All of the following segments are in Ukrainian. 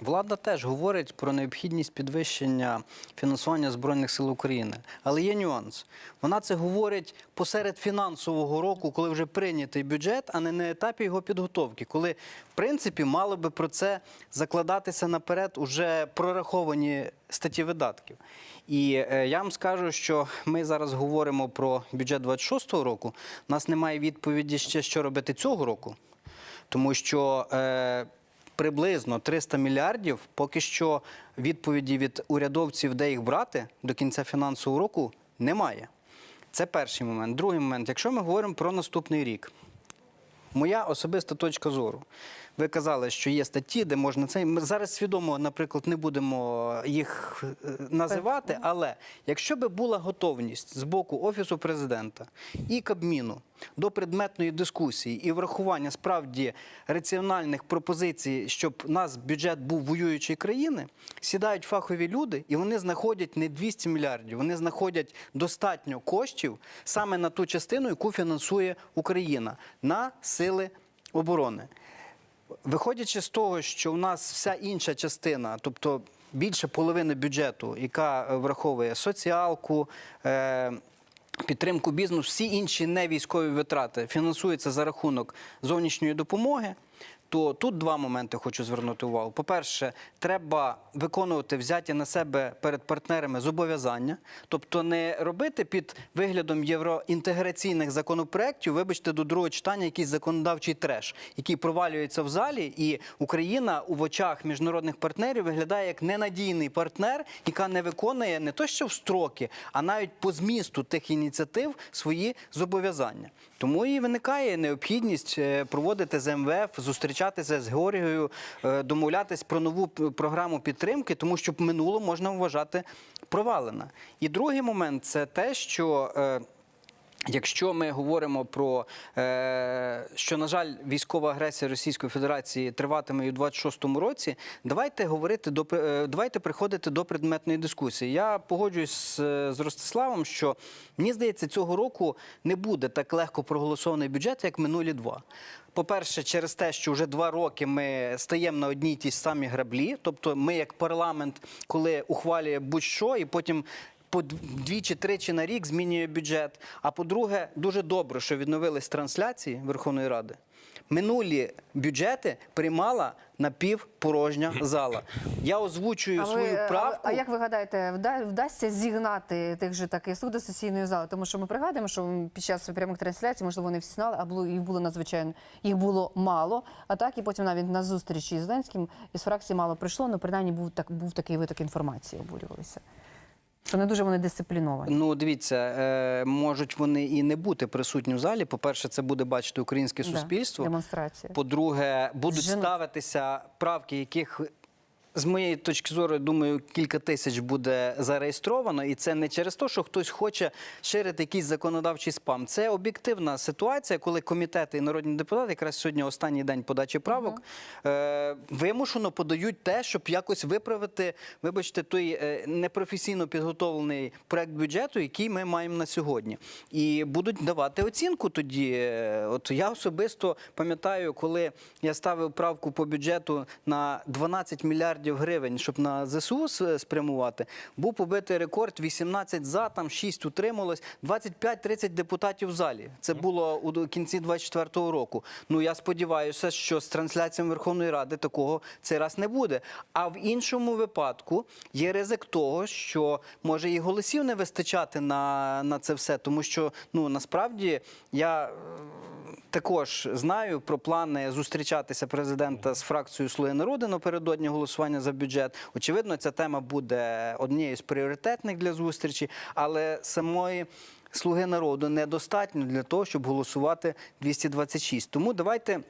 Влада теж говорить про необхідність підвищення фінансування Збройних сил України. Але є нюанс. Вона це говорить посеред фінансового року, коли вже прийнятий бюджет, а не на етапі його підготовки, коли, в принципі, мало би про це закладатися наперед уже прораховані статті видатків. І е, я вам скажу, що ми зараз говоримо про бюджет 26-го року. У нас немає відповіді ще, що робити цього року, тому що. Е, приблизно 300 мільярдів. Поки що відповіді від урядовців, де їх брати до кінця фінансового року, немає. Це перший момент. Другий момент, якщо ми говоримо про наступний рік, моя особиста точка зору. Ви казали, що є статті, де можна це. Ми зараз свідомо, наприклад, не будемо їх е, називати, але якщо би була готовність з боку Офісу президента і Кабміну до предметної дискусії і врахування справді раціональних пропозицій, щоб у нас бюджет був воюючої країни, сідають фахові люди, і вони знаходять не 200 мільярдів, вони знаходять достатньо коштів саме на ту частину, яку фінансує Україна на сили оборони. Виходячи з того, що у нас вся інша частина, тобто більше половини бюджету, яка е, враховує соціалку, е, підтримку бізнесу, всі інші невійськові витрати фінансуються за рахунок зовнішньої допомоги. То тут два моменти хочу звернути увагу. По-перше, треба виконувати взяті на себе перед партнерами зобов'язання, тобто не робити під виглядом євроінтеграційних законопроєктів, вибачте, до другого читання якийсь законодавчий треш, який провалюється в залі, і Україна у очах міжнародних партнерів виглядає як ненадійний партнер, яка не виконує не то, що в строки, а навіть по змісту тих ініціатив свої зобов'язання. Тому і виникає необхідність е, проводити з МВФ, зустрічатися з Георгією, е, домовлятись про нову програму підтримки, тому що минуло можна вважати провалена. І другий момент це те, що. Якщо ми говоримо про е, що, на жаль, військова агресія Російської Федерації триватиме і у 26-му році, давайте говорити до е, давайте приходити до предметної дискусії. Я погоджуюсь з Ростиславом, що мені здається, цього року не буде так легко проголосований бюджет, як минулі два. По-перше, через те, що вже два роки ми стаємо на одній тій самі граблі, тобто ми, як парламент, коли ухвалює будь-що, і потім по двічі-тричі на рік змінює бюджет. А по-друге, дуже добре, що відновились трансляції Верховної Ради. Минулі бюджети приймала напівпорожня зала. Я озвучую А, свою а, правку. а як ви гадаєте, вда- вдасться зігнати тих же таких слуг до сесійної зали? Тому що ми пригадуємо, що під час прямих трансляцій, можливо, вони всі знали, а було їх було надзвичайно їх було мало. А так і потім навіть на зустрічі з Зеленським із фракції мало прийшло. Ну принаймні був так був такий виток інформації. Обурювалися. Що не дуже вони дисципліновані. Ну, дивіться, е, можуть вони і не бути присутні в залі. По-перше, це буде бачити українське Да, суспільство. демонстрація. По-друге, будуть Зженуть. ставитися правки, яких. З моєї точки зору, думаю, кілька тисяч буде зареєстровано, і це не через те, що хтось хоче ширити якийсь законодавчий спам. Це об'єктивна ситуація, коли комітети і народні депутати, якраз сьогодні останній день подачі правок, е, вимушено подають те, щоб якось виправити, вибачте, той е, непрофесійно підготовлений проект бюджету, який ми маємо на сьогодні. І будуть давати оцінку тоді. Е, От я особисто пам'ятаю, коли я ставив правку по бюджету на 12 мільярдів гривень, щоб на ЗСУ спрямувати, був побитий рекорд 18 за, там 6 утрималось, 25-30 депутатів в залі. Це було у кінці 24-го року. Ну я сподіваюся, що з трансляціями Верховної Ради такого цей раз не буде. А в іншому випадку є ризик того, що може і голосів не вистачати на, на це все, тому що ну насправді я. е, також знаю про плани зустрічатися президента з фракцією Слуги народу напередодні голосування за бюджет. Очевидно, ця тема буде однією з пріоритетних для зустрічі, але самої. Слуги народу недостатньо для того, щоб голосувати 226. Тому давайте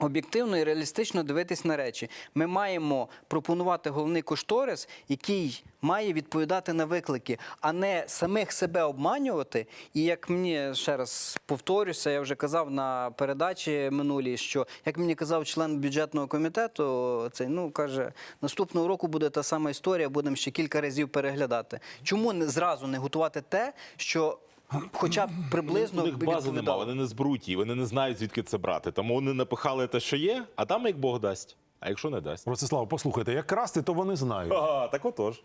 об'єктивно і реалістично дивитись на речі. Ми маємо пропонувати головний кошторис, який має відповідати на виклики, а не самих себе обманювати. І як мені ще раз повторюся, я вже казав на передачі минулій, що як мені казав член бюджетного комітету, цей ну каже, наступного року буде та сама історія, будемо ще кілька разів переглядати. Чому не зразу не готувати те, що хоча б приблизно У них бази відповідало? немає, вони не збруті, вони не знають, звідки це брати. Тому вони напихали те, що є, а там як Бог дасть. А якщо не дасть? Ростислав, послухайте, як красти, то вони знають. Ага, так отож.